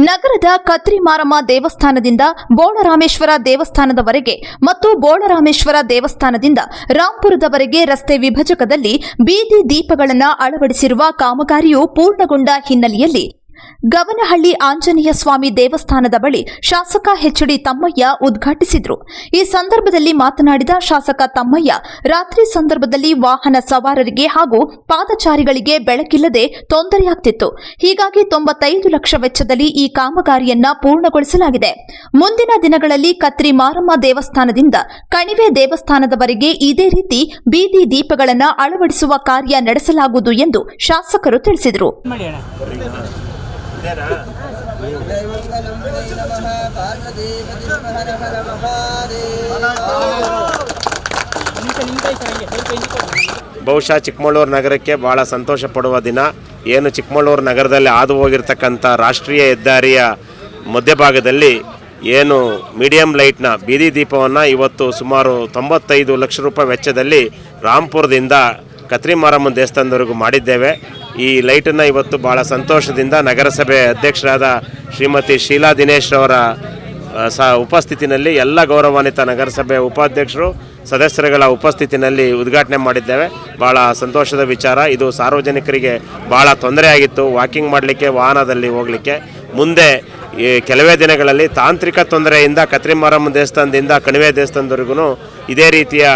ನಗರದ ಕತ್ರಿ ಮಾರಮ್ಮ ದೇವಸ್ಥಾನದಿಂದ ಬೋಳರಾಮೇಶ್ವರ ದೇವಸ್ಥಾನದವರೆಗೆ ಮತ್ತು ಬೋಳರಾಮೇಶ್ವರ ದೇವಸ್ಥಾನದಿಂದ ರಾಂಪುರದವರೆಗೆ ರಸ್ತೆ ವಿಭಜಕದಲ್ಲಿ ಬೀದಿ ದೀಪಗಳನ್ನು ಅಳವಡಿಸಿರುವ ಕಾಮಗಾರಿಯು ಪೂರ್ಣಗೊಂಡ ಹಿನ್ನೆಲೆಯಲ್ಲಿ ಗವನಹಳ್ಳಿ ಆಂಜನೇಯ ಸ್ವಾಮಿ ದೇವಸ್ಥಾನದ ಬಳಿ ಶಾಸಕ ಎಚ್ಡಿ ತಮ್ಮಯ್ಯ ಉದ್ಘಾಟಿಸಿದ್ರು. ಈ ಸಂದರ್ಭದಲ್ಲಿ ಮಾತನಾಡಿದ ಶಾಸಕ ತಮ್ಮಯ್ಯ, ರಾತ್ರಿ ಸಂದರ್ಭದಲ್ಲಿ ವಾಹನ ಸವಾರರಿಗೆ ಹಾಗೂ ಪಾದಚಾರಿಗಳಿಗೆ ಬೆಳಕಿಲ್ಲದೆ ತೊಂದರೆಯಾಗ್ತಿತ್ತು. ಹೀಗಾಗಿ ತೊಂಬತ್ತೈದು ಲಕ್ಷ ವೆಚ್ಚದಲ್ಲಿ ಈ ಕಾಮಗಾರಿಯನ್ನ ಪೂರ್ಣಗೊಳಿಸಲಾಗಿದೆ. ಮುಂದಿನ ದಿನಗಳಲ್ಲಿ ಕತ್ರಿ ಮಾರಮ್ಮ ದೇವಸ್ಥಾನದಿಂದ ಕಣಿವೆ ದೇವಸ್ಥಾನದವರೆಗೆ ಇದೇ ರೀತಿ ಬೀದಿ ದೀಪಗಳನ್ನು ಅಳವಡಿಸುವ ಕಾರ್ಯ ನಡೆಸಲಾಗುವುದು ಎಂದು ಶಾಸಕರು ತಿಳಿಸಿದರು. ಬಹುಶಃ ಚಿಕ್ಕಮಗಳೂರು ನಗರಕ್ಕೆ ಭಾಳ ಸಂತೋಷ ಪಡುವ ದಿನ. ಏನು ಚಿಕ್ಕಮಗಳೂರು ನಗರದಲ್ಲಿ ಹಾದು ಹೋಗಿರ್ತಕ್ಕಂಥ ರಾಷ್ಟ್ರೀಯ ಹೆದ್ದಾರಿಯ ಮಧ್ಯಭಾಗದಲ್ಲಿ ಏನು ಮೀಡಿಯಂ ಲೈಟ್ನ ಬೀದಿ ದೀಪವನ್ನು ಇವತ್ತು ಸುಮಾರು ತೊಂಬತ್ತೈದು ಲಕ್ಷ ರೂಪಾಯಿ ವೆಚ್ಚದಲ್ಲಿ ರಾಂಪುರದಿಂದ ಕತ್ರಿ ಮಾರಮ್ಮನ ದೇವಸ್ಥಾನದವರೆಗೂ ಮಾಡಿದ್ದೇವೆ. ಈ ಲೈಟನ್ನು ಇವತ್ತು ಭಾಳ ಸಂತೋಷದಿಂದ ನಗರಸಭೆ ಅಧ್ಯಕ್ಷರಾದ ಶ್ರೀಮತಿ ಶೀಲಾ ದಿನೇಶ್ ಅವರ ಸ ಉಪಸ್ಥಿತಿನಲ್ಲಿ ಎಲ್ಲ ಗೌರವಾನ್ವಿತ ನಗರಸಭೆ ಉಪಾಧ್ಯಕ್ಷರು, ಸದಸ್ಯರುಗಳ ಉಪಸ್ಥಿತಿನಲ್ಲಿ ಉದ್ಘಾಟನೆ ಮಾಡಿದ್ದೇವೆ. ಭಾಳ ಸಂತೋಷದ ವಿಚಾರ. ಇದು ಸಾರ್ವಜನಿಕರಿಗೆ ಭಾಳ ತೊಂದರೆ ಆಗಿತ್ತು. ವಾಕಿಂಗ್ ಮಾಡಲಿಕ್ಕೆ, ವಾಹನದಲ್ಲಿ ಹೋಗಲಿಕ್ಕೆ. ಮುಂದೆ, ಈ ಕೆಲವೇ ದಿನಗಳಲ್ಲಿ ತಾಂತ್ರಿಕ ತೊಂದರೆಯಿಂದ ಕತ್ರಿಮಾರಮ್ಮ ದೇವಸ್ಥಾನದಿಂದ ಕಣಿವೆ ದೇವಸ್ಥಾನದವರೆಗೂ ಇದೇ ರೀತಿಯ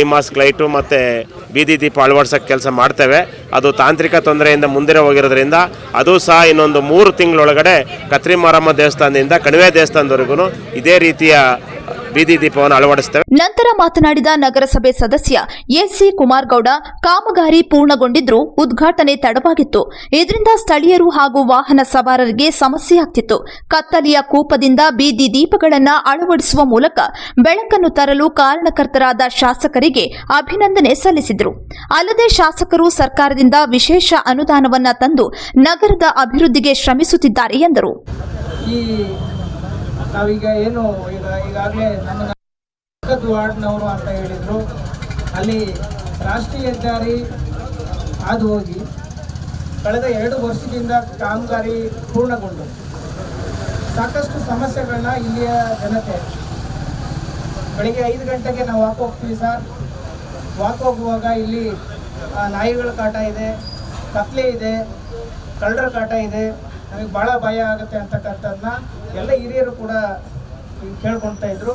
ಐ ಮಾಸ್ಕ್, ಲೈಟು ಮತ್ತು ಬೀದಿ ದೀಪ ಅಳವಡಿಸೋಕ್ಕೆ ಕೆಲಸ ಮಾಡ್ತೇವೆ. ಅದು ತಾಂತ್ರಿಕ ತೊಂದರೆಯಿಂದ ಮುಂದೆ ಹೋಗಿರೋದ್ರಿಂದ ಅದು ಸಹ ಇನ್ನೊಂದು ಮೂರು ತಿಂಗಳೊಳಗಡೆ ಕತ್ರಿ ಮಾರಮ್ಮ ದೇವಸ್ಥಾನದಿಂದ ಕಣಿವೆ ದೇವಸ್ಥಾನದವರೆಗೂ ಇದೇ ರೀತಿಯ ಬೀದಿ ದೀಪವನ್ನು ಅಳವಡಿಸುತ್ತೇವೆ. ನಂತರ ಮಾತನಾಡಿದ ನಗರಸಭೆ ಸದಸ್ಯ ಎಸಿ ಕುಮಾರ್ಗೌಡ ಕಾಮಗಾರಿ ಪೂರ್ಣಗೊಂಡಿದ್ರೂ ಉದ್ಘಾಟನೆ ತಡವಾಗಿತ್ತು. ಇದರಿಂದ ಸ್ಥಳೀಯರು ಹಾಗೂ ವಾಹನ ಸವಾರರಿಗೆ ಸಮಸ್ಯೆಯಾಗ್ತಿತ್ತು ಕತ್ತಲೆಯ ಕೂಪದಿಂದ ಬೀದಿ ದೀಪಗಳನ್ನು ಅಳವಡಿಸುವ ಮೂಲಕ ಬೆಳಕನ್ನು ತರಲು ಕಾರಣಕರ್ತರಾದ ಶಾಸಕರಿಗೆ ಅಭಿನಂದನೆ ಸಲ್ಲಿಸಿದರು. ಅಲ್ಲದೆ ಶಾಸಕರು ಸರ್ಕಾರದಿಂದ ವಿಶೇಷ ಅನುದಾನವನ್ನು ತಂದು ನಗರದ ಅಭಿವೃದ್ಧಿಗೆ ಶ್ರಮಿಸುತ್ತಿದ್ದಾರೆ ಎಂದರು. ನಾವೀಗ ಏನು ಈಗ ಈಗಾಗಲೇ ನಮ್ಮ ವಾರ್ಡ್ನವರು ಅಂತ ಹೇಳಿದರು. ಅಲ್ಲಿ ರಾಷ್ಟ್ರೀಯ ಹೆದ್ದಾರಿ ಹಾದು ಹೋಗಿ ಕಳೆದ ಎರಡು ವರ್ಷದಿಂದ ಕಾಮಗಾರಿ ಪೂರ್ಣಗೊಂಡು. ಸಾಕಷ್ಟು ಸಮಸ್ಯೆಗಳನ್ನ ಇಲ್ಲಿಯ ಜನತೆ. ಬೆಳಿಗ್ಗೆ ಐದು ಗಂಟೆಗೆ ನಾವು ವಾಕ್ ಹೋಗ್ತೀವಿ ಸರ್. ವಾಕ್ ಹೋಗುವಾಗ ಇಲ್ಲಿ ನಾಯಿಗಳ ಕಾಟ ಇದೆ, ಕತ್ಲೆ ಇದೆ, ಕಳ್ಳರ ಕಾಟ ಇದೆ. ನಮಗೆ ಭಾಳ ಭಯ ಆಗುತ್ತೆ ಅಂತಕ್ಕಂಥದ್ದನ್ನ ಎಲ್ಲ ಹಿರಿಯರು ಕೂಡ ಕೇಳ್ಕೊಳ್ತಾ ಇದ್ರು.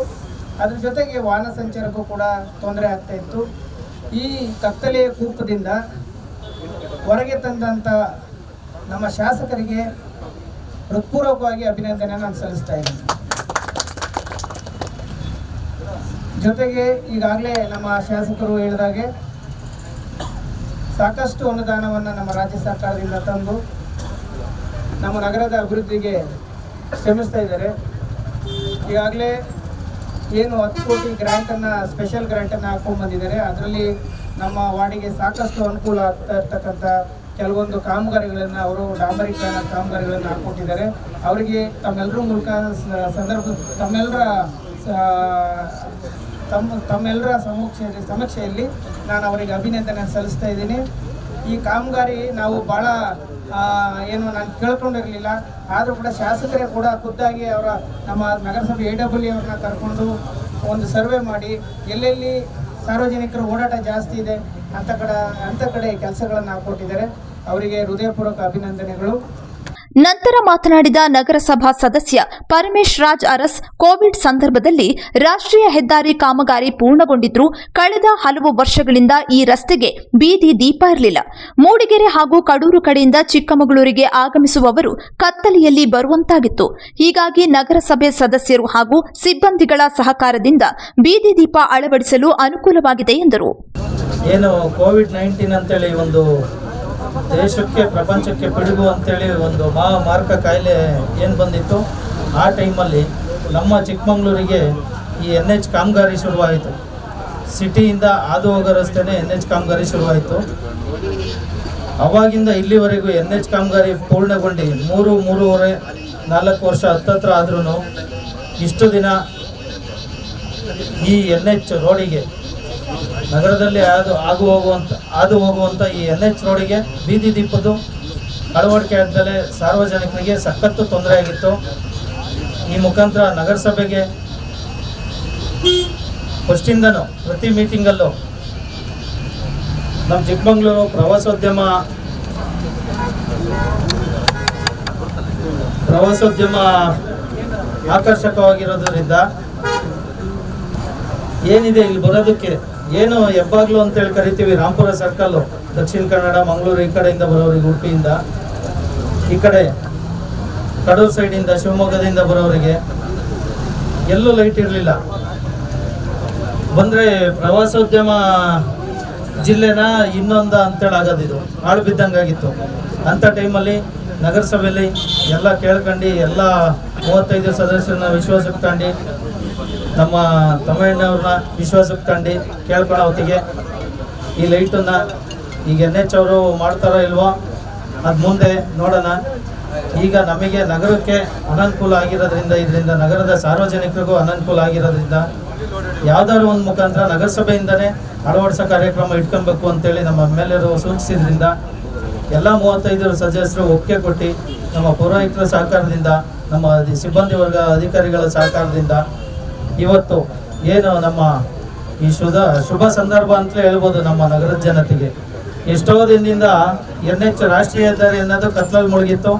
ಅದ್ರ ಜೊತೆಗೆ ವಾಹನ ಸಂಚಾರಕ್ಕೂ ಕೂಡ ತೊಂದರೆ ಆಗ್ತಾ ಇತ್ತು. ಈ ಕತ್ತಲೆಯ ಕೂಪದಿಂದ ಹೊರಗೆ ತಂದಂಥ ನಮ್ಮ ಶಾಸಕರಿಗೆ ಹೃತ್ಪೂರ್ವಕವಾಗಿ ಅಭಿನಂದನೆ ನಾನು ಸಲ್ಲಿಸ್ತಾ ಇದ್ದೀನಿ. ಜೊತೆಗೆ ಈಗಾಗಲೇ ನಮ್ಮ ಶಾಸಕರು ಹೇಳಿದಾಗೆ ಸಾಕಷ್ಟು ಅನುದಾನವನ್ನು ನಮ್ಮ ರಾಜ್ಯ ಸರ್ಕಾರದಿಂದ ತಂದು ನಮ್ಮ ನಗರದ ಅಭಿವೃದ್ಧಿಗೆ ಶ್ರಮಿಸ್ತಾ ಇದ್ದಾರೆ. ಈಗಾಗಲೇ ಏನು ಹತ್ತು ಕೋಟಿ ಗ್ರ್ಯಾಂಟನ್ನು ಸ್ಪೆಷಲ್ ಗ್ರ್ಯಾಂಟನ್ನು ಹಾಕೊಂಡು ಬಂದಿದ್ದಾರೆ. ಅದರಲ್ಲಿ ನಮ್ಮ ವಾರ್ಡಿಗೆ ಸಾಕಷ್ಟು ಅನುಕೂಲ ಆಗ್ತಾ ಇರ್ತಕ್ಕಂಥ ಕೆಲವೊಂದು ಕಾಮಗಾರಿಗಳನ್ನು ಅವರು, ಡಾಂಬರೀಕರಣ ಕಾಮಗಾರಿಗಳನ್ನು ಹಾಕ್ಕೊಟ್ಟಿದ್ದಾರೆ. ಅವರಿಗೆ ತಮ್ಮೆಲ್ಲರ ಮೂಲಕ ಸಂದರ್ಭ ತಮ್ಮೆಲ್ಲರ ತಮ್ಮ ತಮ್ಮೆಲ್ಲರ ಸಮಕ್ಷ ಸಮಕ್ಷೆಯಲ್ಲಿ ನಾನು ಅವರಿಗೆ ಅಭಿನಂದನೆ ಸಲ್ಲಿಸ್ತಾ ಇದ್ದೀನಿ. ಈ ಕಾಮಗಾರಿ ನಾವು ಭಾಳ ಏನು ನಾನು ಕೇಳ್ಕೊಂಡಿರಲಿಲ್ಲ. ಆದರೂ ಕೂಡ ಶಾಸಕರೇ ಕೂಡ ಖುದ್ದಾಗಿ ಅವರ ನಮ್ಮ ನಗರಸಭೆ ಎ ಡಬ್ಲ್ಯೂ ಅವ್ರನ್ನ ಕರ್ಕೊಂಡು ಒಂದು ಸರ್ವೆ ಮಾಡಿ, ಎಲ್ಲೆಲ್ಲಿ ಸಾರ್ವಜನಿಕರ ಓಡಾಟ ಜಾಸ್ತಿ ಇದೆ ಅಂತ ಕಡೆ ಅಂಥ ಕಡೆ ಕೆಲಸಗಳನ್ನು ಹಾಕ್ಕೊಟ್ಟಿದ್ದಾರೆ ಅವರಿಗೆ ಹೃದಯಪೂರ್ವಕ ಅಭಿನಂದನೆಗಳು. ನಂತರ ಮಾತನಾಡಿದ ನಗರಸಭಾ ಸದಸ್ಯ ಪರಮೇಶ್ ರಾಜ್ ಅರಸ್, ಕೋವಿಡ್ ಸಂದರ್ಭದಲ್ಲಿ ರಾಷ್ಟ್ರೀಯ ಹೆದ್ದಾರಿ ಕಾಮಗಾರಿ ಪೂರ್ಣಗೊಂಡಿದ್ರೂ ಕಳೆದ ಹಲವು ವರ್ಷಗಳಿಂದ ಈ ರಸ್ತೆಗೆ ಬೀದಿ ದೀಪ ಇರಲಿಲ್ಲ. ಮೂಡಿಗೆರೆ ಹಾಗೂ ಕಡೂರು ಕಡೆಯಿಂದ ಚಿಕ್ಕಮಗಳೂರಿಗೆ ಆಗಮಿಸುವವರು ಕತ್ತಲೆಯಲ್ಲಿ ಬರುವಂತಾಗಿತ್ತು. ಹೀಗಾಗಿ ನಗರಸಭೆ ಸದಸ್ಯರು ಹಾಗೂ ಸಿಬ್ಬಂದಿಗಳ ಸಹಕಾರದಿಂದ ಬೀದಿ ದೀಪ ಅಳವಡಿಸಲು ಅನುಕೂಲವಾಗಿದೆ ಎಂದರು. ಏನು ಕೋವಿಡ್ ನೈನ್ಟೀನ್ ಅಂತೇಳಿ ಒಂದು ದೇಶಕ್ಕೆ, ಪ್ರಪಂಚಕ್ಕೆ ಪಿಡುಗು ಅಂತೇಳಿ ಒಂದು ಮಹಾಮಾರಕ ಕಾಯಿಲೆ ಏನು ಬಂದಿತ್ತು? ಆ ಟೈಮಲ್ಲಿ ನಮ್ಮ ಚಿಕ್ಕಮಗಳೂರಿಗೆ ಈ ಎನ್ ಎಚ್ ಕಾಮಗಾರಿ ಶುರುವಾಯಿತು. ಸಿಟಿಯಿಂದ ಹಾದು ಹೋಗೋ ರಸ್ತೆನೇ ಎನ್ ಎಚ್ ಕಾಮಗಾರಿ ಶುರುವಾಯಿತು. ಅವಾಗಿಂದ ಇಲ್ಲಿವರೆಗೂ ಎನ್ ಎಚ್ ಕಾಮಗಾರಿ ಪೂರ್ಣಗೊಂಡು ಮೂರು, ಮೂರುವರೆ, ನಾಲ್ಕು ವರ್ಷ ಹತ್ತತ್ರ ಆದ್ರೂ ಇಷ್ಟು ದಿನ ಈ ಎನ್ ಎಚ್ ರೋಡಿಗೆ ನಗರದಲ್ಲಿ ಅದು ಆಗು ಹೋಗುವಂಥ ಹಾದು ಹೋಗುವಂಥ ಈ ಎನ್ ಎಚ್ ರೋಡಿಗೆ ಬೀದಿ ದೀಪದ್ದು ಅಳವಡಿಕೆ ಆದಮೇಲೆ ಸಾರ್ವಜನಿಕರಿಗೆ ಸಖತ್ತು ತೊಂದರೆ ಆಗಿತ್ತು. ಈ ಮುಖಾಂತರ ನಗರಸಭೆಗೆ ಫಸ್ಟಿಂದನೂ ಪ್ರತಿ ಮೀಟಿಂಗಲ್ಲೂ. ನಮ್ಮ ಚಿಕ್ಕಮಂಗ್ಳೂರು ಪ್ರವಾಸೋದ್ಯಮ ಪ್ರವಾಸೋದ್ಯಮ ಆಕರ್ಷಕವಾಗಿರೋದ್ರಿಂದ ಏನಿದೆ ಇಲ್ಲಿ ಬರೋದಕ್ಕೆ? ಏನು ಹೆಬ್ಬಾಗ್ಲು ಅಂತೇಳಿ ಕರಿತೀವಿ ರಾಂಪುರ ಸರ್ಕಲ್ಲು ದಕ್ಷಿಣ ಕನ್ನಡ, ಮಂಗಳೂರು ಈ ಕಡೆಯಿಂದ ಬರೋರಿಗೆ ಉಡುಪಿಯಿಂದ, ಈ ಕಡೆ ಕಡೂರು ಸೈಡಿಂದ ಶಿವಮೊಗ್ಗದಿಂದ ಬರೋರಿಗೆ ಎಲ್ಲೂ ಲೈಟ್ ಇರಲಿಲ್ಲ. ಬಂದರೆ ಪ್ರವಾಸೋದ್ಯಮ ಜಿಲ್ಲೆನ ಇನ್ನೊಂದು ಅಂತೇಳಿ ಆಗೋದಿದು ಹಾಳು ಬಿದ್ದಂಗಾಗಿತ್ತು. ಅಂಥ ಟೈಮಲ್ಲಿ ನಗರಸಭೆಯಲ್ಲಿ ಎಲ್ಲ ಕೇಳ್ಕೊಂಡು ಎಲ್ಲ ಮೂವತ್ತೈದು ಸದಸ್ಯರನ್ನ ವಿಶ್ವಾಸಕ್ಕೆ ತಗೊಂಡು ನಮ್ಮ ತಮಿಳ್ನವ್ರನ್ನ ವಿಶ್ವಾಸಕ್ಕೆ ಕಂಡು ಕೇಳ್ಕೊಳ್ಳೋ ಹೊತ್ತಿಗೆ ಈ ಲೈಟನ್ನು ಈಗ ಎನ್ ಎಚ್ ಅವರು ಮಾಡ್ತಾರೋ ಇಲ್ವೋ ಅದು ಮುಂದೆ ನೋಡೋಣ. ಈಗ ನಮಗೆ ನಗರಕ್ಕೆ ಅನನುಕೂಲ ಆಗಿರೋದ್ರಿಂದ, ಇದರಿಂದ ನಗರದ ಸಾರ್ವಜನಿಕರಿಗೂ ಅನನುಕೂಲ ಆಗಿರೋದ್ರಿಂದ ಯಾವ್ದಾದ್ರು ಒಂದು ಮುಖಾಂತರ ನಗರಸಭೆಯಿಂದನೇ ಅಳವಡಿಸೋ ಕಾರ್ಯಕ್ರಮ ಇಟ್ಕೊಬೇಕು ಅಂತೇಳಿ ನಮ್ಮ ಎಂ ಎಲ್ ಎರು ಸೂಚಿಸಿದ್ರಿಂದ ಎಲ್ಲ ಮೂವತ್ತೈದು ಸದಸ್ಯರು ಒಪ್ಪಿಗೆ ಕೊಟ್ಟು ನಮ್ಮ ಪೌರಾಯುಕ್ತರ ಸಹಕಾರದಿಂದ, ನಮ್ಮ ಸಿಬ್ಬಂದಿ ವರ್ಗ ಅಧಿಕಾರಿಗಳ ಸಹಕಾರದಿಂದ ಇವತ್ತು ಏನು ನಮ್ಮ ಈ ಶುಭ ಶುಭ ಸಂದರ್ಭ ಅಂತಲೇ ಹೇಳ್ಬೋದು ನಮ್ಮ ನಗರದ ಜನತೆಗೆ. ಎಷ್ಟೋ ದಿನದಿಂದ ಎನ್ ಎಚ್ ರಾಷ್ಟ್ರೀಯ ಹೆದ್ದಾರಿ ಅನ್ನೋದು ಕತ್ಲಲ್ಲಿ ಮುಳುಗಿತ್ತು.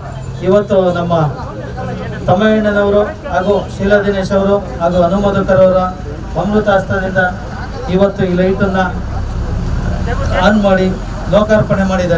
ಇವತ್ತು ನಮ್ಮ ತಮ್ಮಣ್ಣನವರು ಹಾಗೂ ಶೀಲಾ ದಿನೇಶ್ ಅವರು ಹಾಗೂ ಅನುಮೋದಕರವರ ಅಮೃತಾಸ್ತ್ರದಿಂದ ಇವತ್ತು ಈ ಲೈಟನ್ನು ಆನ್ ಮಾಡಿ ಲೋಕಾರ್ಪಣೆ ಮಾಡಿದ್ದಾರೆ.